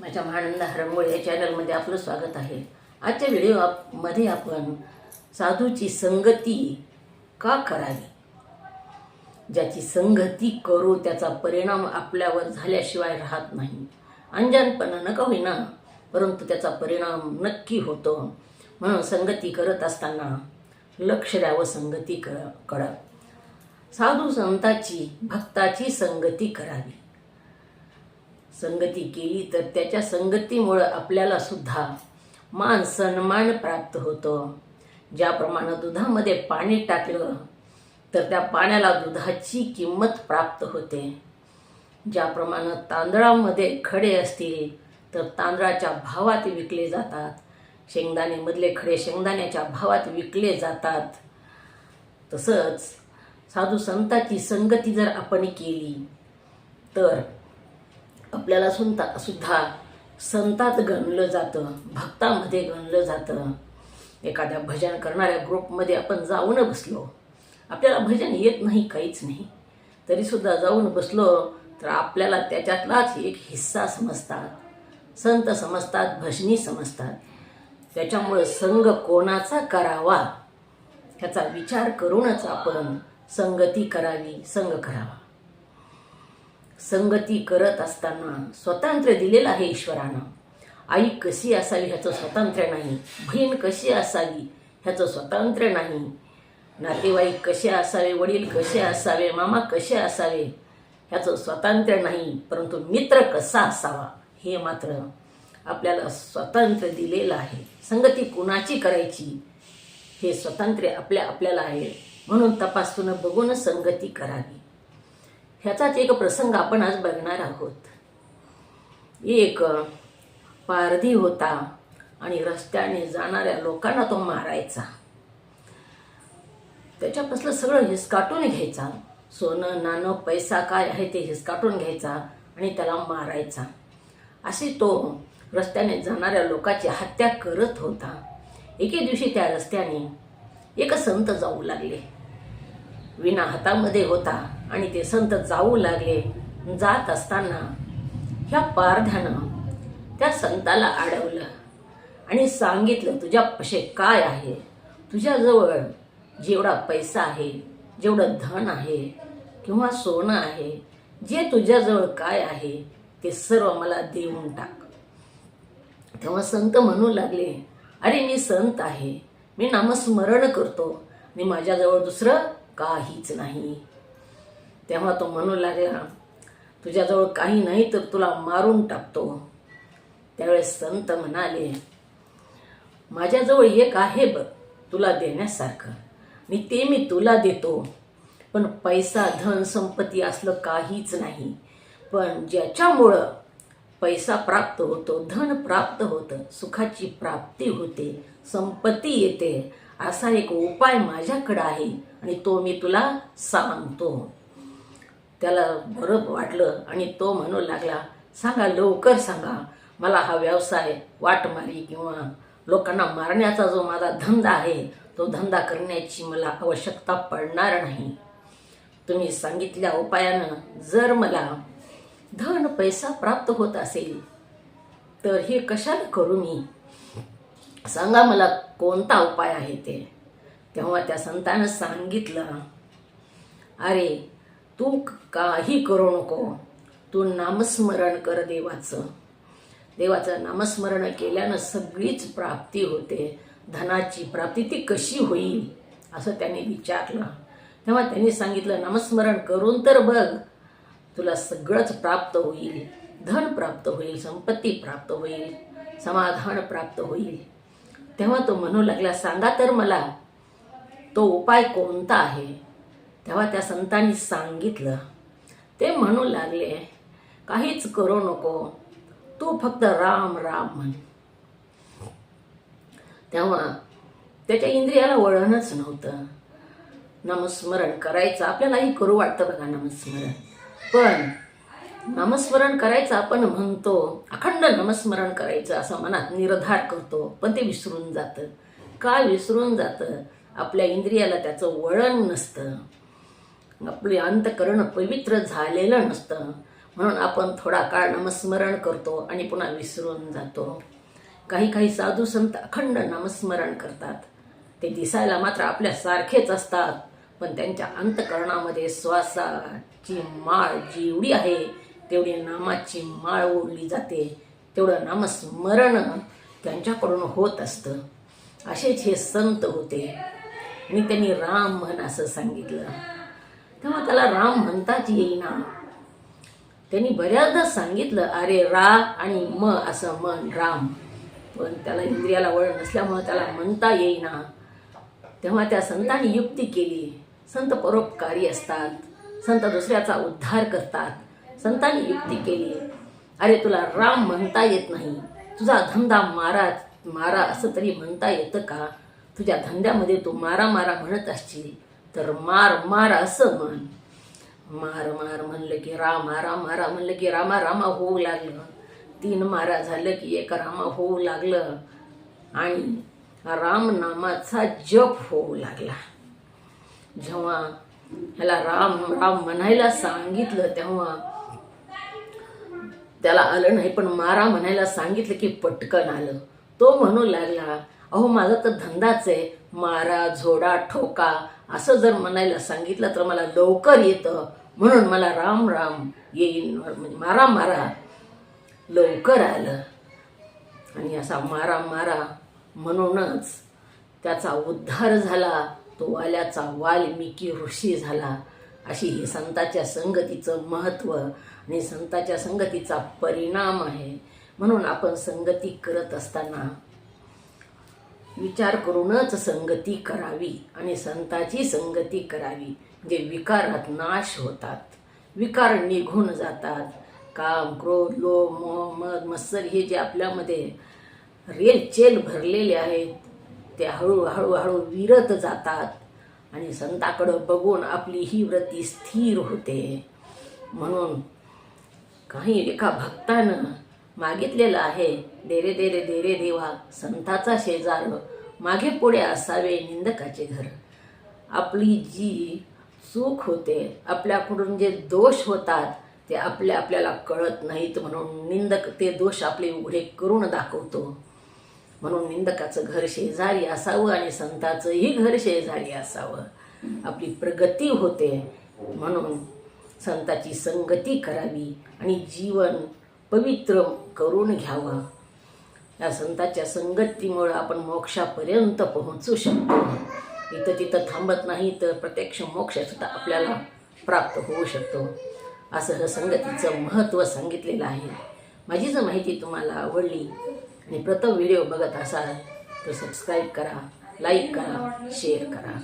माझ्या महानंद हरंगोळे या चॅनलमध्ये आपलं स्वागत आहे. आजच्या व्हिडिओ आप- मध्ये आपण साधूची संगती का करावी? ज्याची संगती करू त्याचा परिणाम आपल्यावर झाल्याशिवाय राहत नाही. अंजानपणा नका होईना परंतु त्याचा परिणाम नक्की होतो. म्हणून संगती करत असताना लक्ष द्यावं संगती कर करा. साधू संताची भक्ताची संगती करावी. संगती केली तर त्याच्या संगतीमुळं आपल्याला सुद्धा मान सन्मान प्राप्त होतो. ज्याप्रमाणे दुधामध्ये पाणी टाकलं तर त्या पाण्याला दुधाची किंमत प्राप्त होते. ज्याप्रमाणे तांदळामध्ये खडे असतील तर तांदळाच्या भावात विकले जातात. शेंगदाणेमधले खडे शेंगदाण्याच्या भावात विकले जातात. तसंच साधू संताची संगती जर आपण केली तर आपल्याला सुद्धा सुद्धा संतात गणलं जातं भक्तामध्ये गणलं जातं. एखाद्या भजन करणाऱ्या ग्रुपमध्ये आपण जाऊन बसलो आपल्याला भजन येत नाही काहीच नाही. तरीसुद्धा जाऊन बसलो तर आपल्याला त्याच्यातलाच एक हिस्सा समजतात. संत समजतात भजनी समजतात. त्याच्यामुळं संघ कोणाचा करावा? ह्याचा विचार करूनच आपण संगती करावी संघ करावा. संगती करत असताना स्वातंत्र्य दिलेलं आहे ईश्वरानं. आई कशी असावी ह्याचं स्वातंत्र्य नाही. बहीण कशी असावी ह्याचं स्वातंत्र्य नाही. नातेवाईक कसे असावे वडील कसे असावे मामा कसे असावे ह्याचं स्वातंत्र्य नाही परंतु मित्र कसा असावा हे मात्र आपल्याला स्वातंत्र्य दिलेलं आहे. संगती कुणाची करायची हे स्वातंत्र्य आपल्या आपल्याला आहे. म्हणून तपासून बघून संगती करावी. ह्याचाच एक प्रसंग आपण आज बघणार आहोत. एक पारधी होता आणि रस्त्याने जाणाऱ्या लोकांना तो मारायचा. त्याच्यापासलं सगळं हिसकाटून घ्यायचा. सोनं नाणं पैसा काय आहे ते हिसकाटून घ्यायचा आणि त्याला मारायचा. अशी तो रस्त्याने जाणाऱ्या लोकाची हत्या करत होता. एके दिवशी त्या रस्त्याने एक संत जाऊ लागले. विना हातामध्ये होता. आणि ते संत जाऊ लागले. जात असताना ह्या पारध्यानं त्या संताला अडवलं. आणि सांगितलं तुझ्या पशे काय आहे? तुझ्याजवळ जेवढा पैसा आहे जेवढं धन आहे किंवा सोनं आहे जे तुझ्याजवळ काय आहे ते सर्व मला देऊन टाक. तेव्हा संत म्हणू लागले अरे मी संत आहे. मी नामस्मरण करतो. आणि माझ्याजवळ दुसरं काहीच नाही. तेव्हा तो म्हणू लागला तुझ्याजवळ काही नाही तर तुला मारून टाकतो. त्यावेळेस संत म्हणाले माझ्याजवळ एक आहे बघ तुला देण्यासारखं. आणि ते मी तुला देतो. पण पैसा धन संपत्ती असलं काहीच नाही. पण ज्याच्यामुळं पैसा प्राप्त होतो धन प्राप्त होतं सुखाची प्राप्ती होते संपत्ती येते असा एक उपाय माझ्याकडं आहे आणि तो मी तुला सांगतो. त्याला बरं वाटलं आणि तो म्हणू लागला सांगा लवकर सांगा. मला हा व्यवसाय वाटमारी किंवा लोकांना मारण्याचा जो माझा धंदा आहे तो धंदा करण्याची मला आवश्यकता पडणार नाही. तुम्ही सांगितल्या उपायानं जर मला धन पैसा प्राप्त होत असेल तर हे कशाला करू मी? सांगा मला कोणता उपाय आहे ते. तेव्हा त्या संतानं सांगितलं अरे तू काही करू नको. तू नामस्मरण कर देवाचं. देवाचं नामस्मरण केल्यानं सगळीच प्राप्ती होते. धनाची प्राप्ती ती कशी होईल? असं त्यांनी विचारलं. तेव्हा त्यांनी सांगितलं नामस्मरण करून तर बघ. तुला सगळंच प्राप्त होईल. धन प्राप्त होईल संपत्ती प्राप्त होईल समाधान प्राप्त होईल. तेव्हा तो म्हणू लागला सांगा तर मला तो उपाय कोणता आहे? तेव्हा त्या संतांनी सांगितलं. ते म्हणू लागले काहीच करू नको तू फक्त राम राम म्हण. तेव्हा त्याच्या इंद्रियाला वळणच नव्हतं. नामस्मरण करायचं आपल्यालाही करू वाटतं बघा नामस्मरण. पण नामस्मरण करायचं आपण म्हणतो अखंड नामस्मरण करायचं असं मनात निर्धार करतो पण ते विसरून जातं. काय विसरून जातं? आपल्या इंद्रियाला त्याचं वळण नसतं. आपले अंतकरण पवित्र झालेलं नसतं. म्हणून आपण थोडा काळ नामस्मरण करतो आणि पुन्हा विसरून जातो. काही काही साधू संत अखंड नामस्मरण करतात. ते दिसायला मात्र आपल्या सारखेच असतात. पण त्यांच्या अंतकरणामध्ये श्वासाची माळ जेवढी आहे तेवढी नामाची माळ ओढली जाते. तेवढं नामस्मरण त्यांच्याकडून होत असतं. असेच हे संत होते. आणि त्यांनी राम म्हण असं सांगितलं. तेव्हा त्याला राम म्हणताच येईना. त्यांनी बऱ्याचदा सांगितलं अरे रा आणि म असं मन राम. पण त्याला इंद्रियाला वळ नसल्यामुळं त्याला म्हणता येईना. तेव्हा त्या संतांनी युक्ती केली. संत परोपकारी असतात. संत दुसऱ्याचा उद्धार करतात. संतांनी युक्ती केली. अरे तुला राम म्हणता येत नाही. तुझा धंदा मारा मारा असं तरी म्हणता येतं का? तुझ्या धंद्यामध्ये तू मारा मारा म्हणत असशील. तर मार मार असं म्हण. मार मार म्हणलं की रामा रामा राम म्हणलं की रामा रामा होऊ लागलं. तीन मारा झालं की एक रामा होऊ लागलं. आणि रामनामाचा जप होऊ लागला. जेव्हा ह्याला राम राम म्हणायला सांगितलं तेव्हा त्याला आलं नाही पण मारा म्हणायला सांगितलं की पटकन आलं. तो म्हणू लागला अहो माझा तर धंदाच आहे. मारा झोडा ठोका असं जर म्हणायला सांगितलं तर मला लवकर येतं. म्हणून मला राम राम येईन. म्हणजे मारा मारा. लवकर आलं. आणि असा मारा मारा म्हणूनच त्याचा उद्धार झाला. तो वाल्याचा वाल्मिकी ऋषी झाला. अशी ही संताच्या संगतीचं महत्त्व आणि संताच्या संगतीचा परिणाम आहे. म्हणून आपण संगती करत असताना विचार करूनच संगती करावी आणि संताची संगती करावी. जे विकारात नाश होतात. विकार निघून जातात. काम क्रोध लोभ मोह मद मत्सर हे जे आपल्यामध्ये रेलचेल भरलेले आहेत ते हळूहळू हळू विरत जातात आणि संताकडं बघून आपली ही व्रती स्थिर होते. म्हणून काही एका भक्तानं मागितलेलं आहे. देरे देरे देरे देवा संताचा शेजार मागे पुढे असावे निंदकाचे घर. आपली जी चूक होते आपल्याकडून जे दोष होतात ते आपल्या आपल्याला कळत नाहीत म्हणून निंदक ते दोष आपले उघडे करून दाखवतो. म्हणून निंदकाचं घर शेजारी असावं आणि संताचंही घर शेजारी असावं. आपली प्रगती होते म्हणून संताची संगती करावी आणि जीवन पवित्र करून घ्यावं. या संताच्या संगतीमुळं आपण मोक्षापर्यंत पोहोचू शकतो. इथं तिथं थांबत नाही तर प्रत्यक्ष मोक्षसुद्धा आपल्याला प्राप्त होऊ शकतो. असं हे संगतीचं महत्त्व सांगितलेलं आहे. माझी जर माहिती तुम्हाला आवडली आणि प्रथम व्हिडिओ बघत असाल तर सबस्क्राईब करा लाईक करा शेअर करा.